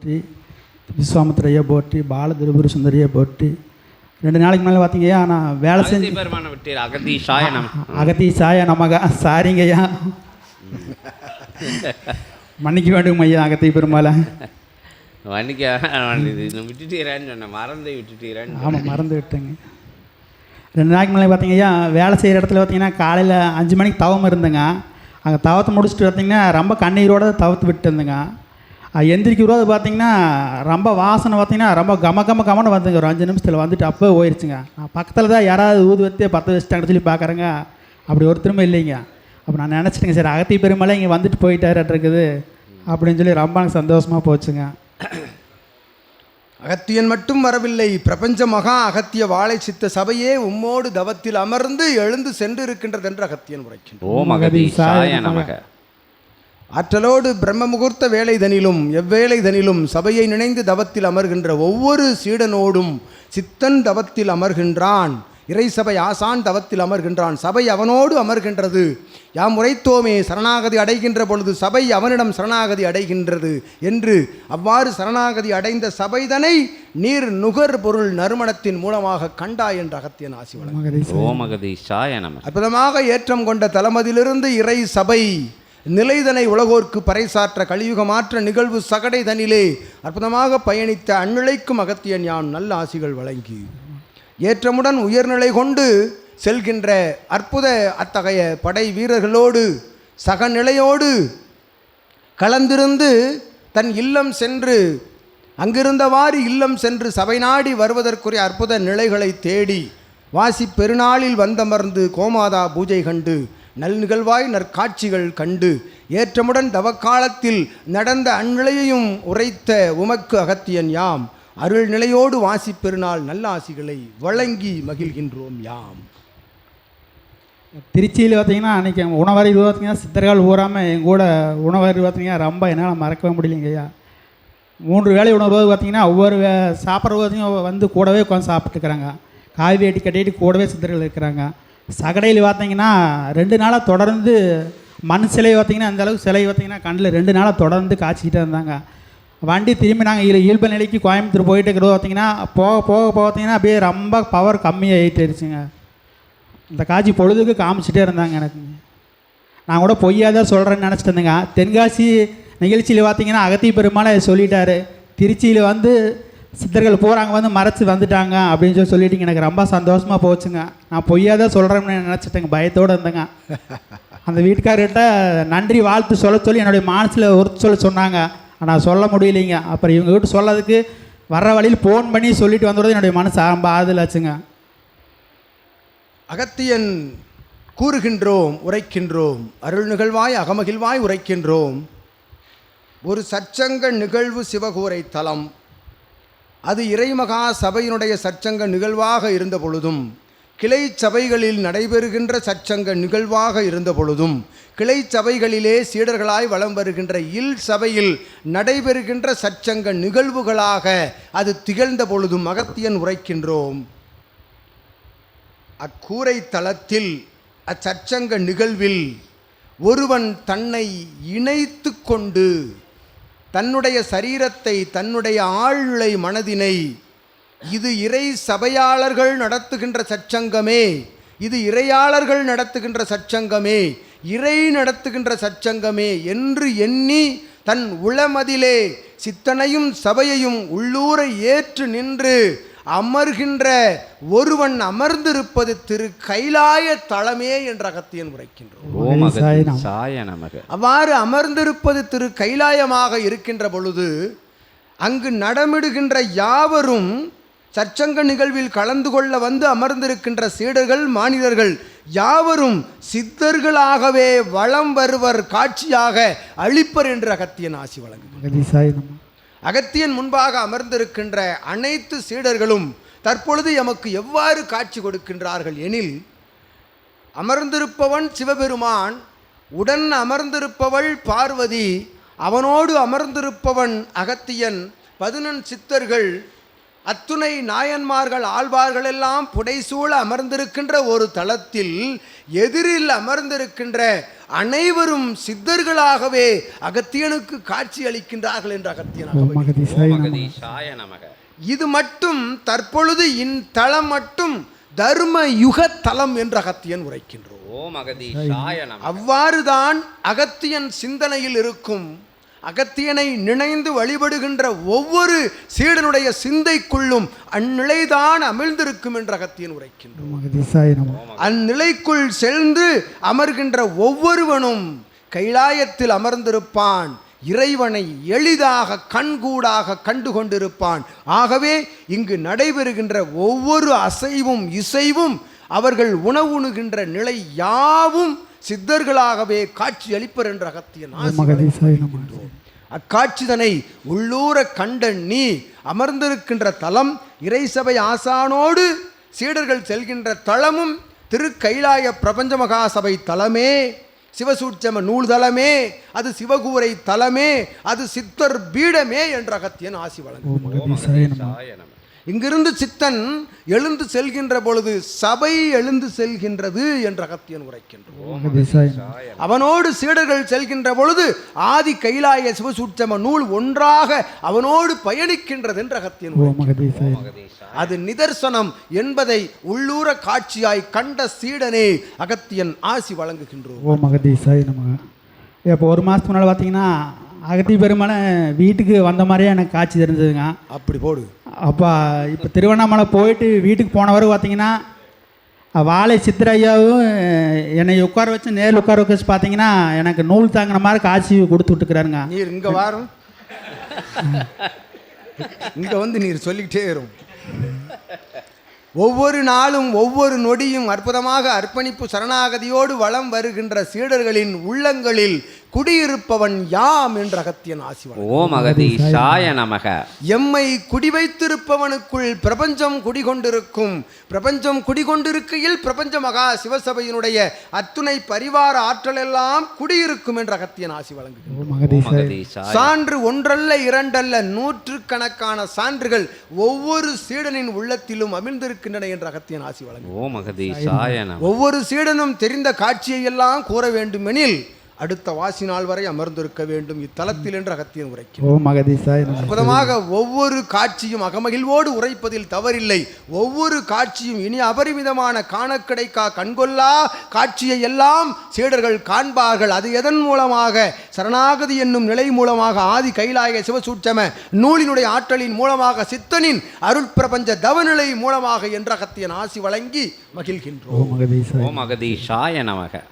போற்றி விஸ்வாமித்திரையை போற்றி பாலதிருபுர சுந்தரியை போற்றி ரெண்டு நாளைக்கு மேலே பார்த்தீங்கய்யா நான் வேலை செஞ்சு அகதி பெருமான விட்டீர். அகதீஷாய நம அகத்தி சாய நமக சாரிங்கய்யா. மன்னிக்க வேண்டும் ஐயா அகத்தி பெருமாளை. இது விட்டுட்டீரான்னு சொன்னேன். மறந்து விட்டுட்டீரான்னு ஆமாம் மறந்து விட்டேங்க. ரெண்டு நாளைக்கு மேலே பார்த்தீங்கய்யா வேலை செய்கிற இடத்துல பார்த்தீங்கன்னா காலையில் அஞ்சு மணிக்கு தவம் இருந்தேங்க. அங்கே தவத்தை முடிச்சுட்டு பார்த்தீங்கன்னா ரொம்ப கண்ணீரோட தவத்து விட்டு இருந்தேங்க. அது எந்திரிக்கும் போது பார்த்தீங்கன்னா ரொம்ப வாசனை பார்த்தீங்கன்னா ரொம்ப கம கம கமன்னு வந்துங்க. ஒரு அஞ்சு நிமிஷத்தில் வந்துட்டு அப்போ போயிடுச்சுங்க நான் பக்கத்தில் தான் யாராவது ஊது வச்சு பத்து வச்சுட்டாங்கன்னு சொல்லி பார்க்குறேங்க அப்படி ஒருத்தருமே இல்லைங்க. அப்போ நான் நினச்சிட்டேங்க சரி அகத்தி பெருமலை இங்கே வந்துட்டு போயிட்டாரு இருக்குது. அப்படின்னு சொல்லி ரொம்ப எனக்கு சந்தோஷமாக போச்சுங்க. அகத்தியன் மட்டும் வரவில்லை. பிரபஞ்ச மகா அகத்திய வாழை சித்த சபையே உம்மோடு தவத்தில் அமர்ந்து எழுந்து சென்று இருக்கின்றது என்று அகத்தியன் உரைக்கின்றார் ஓம் அகதீஷாய நமக. ஆற்றலோடு பிரம்ம முகூர்த்த வேலைதனிலும் எவ்வேளைதனிலும் சபையை நினைந்து தவத்தில் அமர்கின்ற ஒவ்வொரு சீடனோடும் சித்தன் தவத்தில் அமர்கின்றான். இறைசபை ஆசான் தவத்தில் அமர்கின்றான். சபை அவனோடு அமர்கின்றது. யாம் உரைத்தோமே சரணாகதி அடைகின்ற பொழுது சபை அவனிடம் சரணாகதி அடைகின்றது என்று அவ்வாறு சரணாகதி அடைந்த சபைதனை நீர் நுகர் பொருள் நறுமணத்தின் மூலமாக கண்டாய் என்ற அகத்தியன் ஆசி வழங்க மகதீஷ் ஓம் அகதீஷாய நமக அற்புதமாக ஏற்றம் கொண்ட தலமதிலிருந்து இறை சபை நிலைதனை உலகோர்க்கு பறைசாற்ற கலியுகமாற்ற நிகழ்வு சகடை தனிலே அற்புதமாக பயணித்த அந்நிலைக்கும் அகத்தியன் யான் நல்ல ஆசிகள் வழங்கி. ஏற்றமுடன் உயர்நிலை கொண்டு செல்கின்ற அற்புத அத்தகைய படை வீரர்களோடு சகநிலையோடு கலந்திருந்து தன் இல்லம் சென்று அங்கிருந்தவாறு இல்லம் சென்று சபை நாடி வருவதற்குரிய அற்புத நிலைகளை தேடி வாசி பெருநாளில் வந்தமர்ந்து கோமாதா பூஜை கண்டு நல் நிகழ்வாய் நற்காட்சிகள் கண்டு ஏற்றமுடன் தவக்காலத்தில் நடந்த அந்நிலையையும் உரைத்த உமக்கு அகத்தியன் யாம். அருள் நிலையோடு வாசி பெருநாள் நல்ல ஆசிகளை வழங்கி மகிழ்கின்றோம் யாம். திருச்சியில் பார்த்தீங்கன்னா அன்றைக்கி உணவரி பார்த்தீங்கன்னா சித்தர்கள் ஊறாமல் எங்கள் கூட உணவரி பார்த்தீங்கன்னா ரொம்ப என்னால் மறக்கவே முடியலைங்கய்யா மூன்று வேலை உணவு பார்த்தீங்கன்னா ஒவ்வொரு வே- சாப்பிட்ற வந்து கூடவே உட்காந்து சாப்பிட்டுக்கிறாங்க. காய் வேட்டி கட்டிட்டு கூடவே சித்தர்கள் இருக்கிறாங்க. சகடையில் பார்த்தீங்கன்னா ரெண்டு நாளாக தொடர்ந்து மண் சிலை பார்த்தீங்கன்னா அந்த அளவுக்கு சிலை பார்த்தீங்கன்னா கண்ணில் ரெண்டு நாளாக தொடர்ந்து காய்ச்சிக்கிட்டே இருந்தாங்க. வண்டி திரும்பி நாங்கள் இயல் இயல்பு நிலைக்கு கோயம்புத்தூர் போயிட்டு இருக்கிறது பார்த்தீங்கன்னா போக போக போக பார்த்தீங்கன்னா அப்படியே ரொம்ப பவர் கம்மியாகிட்டுருச்சுங்க இந்த காட்சி பொழுதுக்கு காமிச்சிட்டே இருந்தாங்க எனக்கு. நான் கூட பொய்யாக தான் சொல்கிறேன்னு நினச்சிட்டு இருந்தேங்க. தென்காசி நிகழ்ச்சியில் பார்த்தீங்கன்னா அகத்தி பெருமாளை சொல்லிட்டாரு. திருச்சியில் வந்து சித்தர்கள் போகிறாங்க வந்து மறைச்சு வந்துட்டாங்க அப்படின்னு சொல்லி சொல்லிட்டீங்க. எனக்கு ரொம்ப சந்தோஷமாக போச்சுங்க. நான் பொய்யாக தான் சொல்கிறேன்னு நினச்சிட்டேங்க பயத்தோடு இருந்தேங்க. அந்த வீட்டுக்காரர்கிட்ட நன்றி வாழ்த்து சொல்ல சொல்லி என்னுடைய மனசில் ஒரு சொல்ல சொன்னாங்க. ஆனால் சொல்ல முடியலைங்க. அப்புறம் இவங்க வீட்டு சொல்லதுக்கு வர்ற வழியில் ஃபோன் பண்ணி சொல்லிட்டு வந்தது என்னுடைய மனசு ரொம்ப ஆறுதலாச்சுங்க. அகத்தியன் கூறுகின்றோம் உரைக்கின்றோம். அருள் நிகழ்வாய் அகமகிழ்வாய் உரைக்கின்றோம். ஒரு சற்சங்க நிகழ்வு சிவகூரை தலம் அது இறைமகா சபையினுடைய சற்சங்க நிகழ்வாக இருந்த பொழுதும் கிளை சபைகளில் நடைபெறுகின்ற சற்சங்க நிகழ்வாக இருந்த பொழுதும் கிளை சபைகளிலே சீடர்களாய் வலம் வருகின்ற இல் சபையில் நடைபெறுகின்ற சற்சங்க நிகழ்வுகளாக அது திகழ்ந்த பொழுதும் அகத்தியன் உரைக்கின்றோம். அக்கூரை தளத்தில் அச்சற்சங்க நிகழ்வில் ஒருவன் தன்னை இணைத்து கொண்டு தன்னுடைய சரீரத்தை தன்னுடைய ஆழ்நிலை மனதினை இது இறை சபையாளர்கள் நடத்துகின்ற சச்சங்கமே இது இறையாளர்கள் நடத்துகின்ற சச்சங்கமே இறை நடத்துகின்ற சச்சங்கமே என்று எண்ணி தன் உளமதிலே சித்தனையும் சபையையும் உள்ளூரை ஏற்று நின்று அமர்கின்ற ஒருவன் அமர்ந்திருப்பது திரு கைலாய தலமே என்ற அகத்தியன் உரைக்கின்றோம். அவ்வாறு அமர்ந்திருப்பது திரு கைலாயமாக இருக்கின்ற பொழுது அங்கு நடமிடுகின்ற யாவரும் சற்சங்க நிகழ்வில் கலந்து கொள்ள வந்து அமர்ந்திருக்கின்ற சீடர்கள் மானிடர்கள் யாவரும் சித்தர்களாகவே வலம் வருவர் காட்சியாக அளிப்பர் என்று அகத்தியன் ஆசி வழங்கு மகதீசாய் நம்ம அகத்தியன் முன்பாக அமர்ந்திருக்கின்ற அனைத்து சீடர்களும் தற்பொழுது எமக்கு எவ்வாறு காட்சி கொடுக்கின்றார்கள் எனில் அமர்ந்திருப்பவன் சிவபெருமான் உடன் அமர்ந்திருப்பவள் பார்வதி அவனோடு அமர்ந்திருப்பவன் அகத்தியன் பதினெண் சித்தர்கள் அத்துணை நாயன்மார்கள் ஆழ்வார்கள் எல்லாம் புடைசூழ அமர்ந்திருக்கின்ற ஒரு தளத்தில் எதிரில் அமர்ந்திருக்கின்ற அனைவரும் சித்தர்களாகவே அகத்தியனுக்கு காட்சி அளிக்கின்றார்கள் என்று அகத்தியன் இது மட்டும் தற்பொழுது இத்தலம் மட்டும் தர்ம யுக தலம் என்று அகத்தியன் உரைக்கின்றோம். அவ்வாறுதான் அகத்தியன் சிந்தனையில் இருக்கும் அகத்தியனை நினைந்து வழிபடுகின்ற ஒவ்வொரு சீடனுடைய சிந்தைக்குள்ளும் அந்நிலைதான் அமிழ்ந்திருக்கும் என்று அகத்தியன் உரைக்கின்றோம் அந்நிலைக்குள் சென்று அமர்கின்ற ஒவ்வொருவனும் கைலாயத்தில் அமர்ந்திருப்பான். இறைவனை எளிதாக கண்கூடாக கண்டு கொண்டிருப்பான் ஆகவே இங்கு நடைபெறுகின்ற ஒவ்வொரு அசைவும் இசைவும் அவர்கள் உணவுணுகின்ற நிலை யாவும் சித்தர்களாகவே காட்சி அளிப்பர் என்ற அகத்தியன் அக்காட்சிதனை உள்ளூர கண்ட நீ அமர்ந்திருக்கின்ற தலம் இறைசபை ஆசானோடு சீடர்கள் செல்கின்ற தலமும் திருக்கைலாய பிரபஞ்ச மகாசபை தலமே. சிவசூட்சம நூல் தலமே அது சிவகூரை தலமே அது சித்தர் பீடமே என்ற அகத்தியன் ஆசி வழங்கும். இங்கிருந்து சித்தன் எழுந்து செல்கின்ற பொழுது சபை எழுந்து செல்கின்றது என்ற அகத்தியன் உரைக்கின்றோம். அவனோடு சீடர்கள் செல்கின்ற பொழுது ஆதி கைலாய சிவசூட்சம நூல் ஒன்றாக அவனோடு பயணிக்கின்றது என்ற அகத்தியன் அது நிதர்சனம் என்பதை உள்ளூர காட்சியாய் கண்ட சீடனே அகத்தியன் ஆசி வழங்குகின்றோம். ஓம் அகதீசாய நமக இப்போ ஒரு மாதத்துக்கு முன்னால் பார்த்தீங்கன்னா அகத்தி பெருமானை வீட்டுக்கு வந்த மாதிரியே எனக்கு காட்சி தெரிஞ்சதுங்க. அப்படி போடு. அப்போ இப்போ திருவண்ணாமலை போயிட்டு வீட்டுக்கு போன வரை பார்த்தீங்கன்னா வாழை சித்திரையாவும் என்னை உட்கார வச்சு நேரில் உட்கார வச்சு பார்த்தீங்கன்னா எனக்கு நூல் தாங்கின மாதிரி காட்சி கொடுத்து விட்டுக்கிறாருங்க நீர் இங்கே வாரம். இங்கே வந்து நீர் சொல்லிக்கிட்டே வரும். ஒவ்வொரு நாளும் ஒவ்வொரு நொடியும் அற்புதமாக அர்ப்பணிப்பு சரணாகதியோடு வலம் வருகின்ற சீடர்களின் உள்ளங்களில் குடியிருப்பவன் யாம் என்ற அகத்தியன் ஆசி வழங்கும். ஓ மகதீஷாய நமக. எம்மை குடிவைத்திருப்பவனுக்குள் பிரபஞ்சம் குடிகொண்டிருக்கும். பிரபஞ்சம் குடிகொண்டிருக்கையில் பிரபஞ்ச மகா சிவசபையினுடைய அத்துணை பரிவார ஆற்றலெல்லாம் குடியிருக்கும் என்ற அகத்தியன் ஆசி ஓம் மகதீஷாய. சான்று ஒன்றல்ல இரண்டல்ல நூற்றுக்கணக்கான சான்றுகள் ஒவ்வொரு சீடனின் உள்ளத்திலும் அமிழ்ந்திருக்கின்றன என்ற அகத்தியன் ஆசி வழங்கும் ஓ மகதீஷாய நமக ஒவ்வொரு சீடனும் தெரிந்த காட்சியை எல்லாம் கூற வேண்டுமெனில் அடுத்த வாசி நாள் வரை அமர்ந்திருக்க வேண்டும். இத்தலத்தில் என்று அகத்தியன் உரைக்கும் அற்புதமாக ஒவ்வொரு காட்சியும் அகமகிழ்வோடு உரைப்பதில் தவறில்லை. ஒவ்வொரு காட்சியும் இனி அபரிமிதமான காண கிடைக்கா கண்கொள்ளா காட்சியை எல்லாம் சீடர்கள் காண்பார்கள். அது எதன் மூலமாக? சரணாகதி என்னும் நிலை மூலமாக ஆதி கைலாய சிவசூட்சம நூலினுடைய ஆற்றலின் மூலமாக சித்தனின் அருட்பிரபஞ்ச தவநிலை மூலமாக என்ற அகத்தியன் ஆசி வழங்கி மகிழ்கின்றோம். ஓம் மகதீஷாய நமக.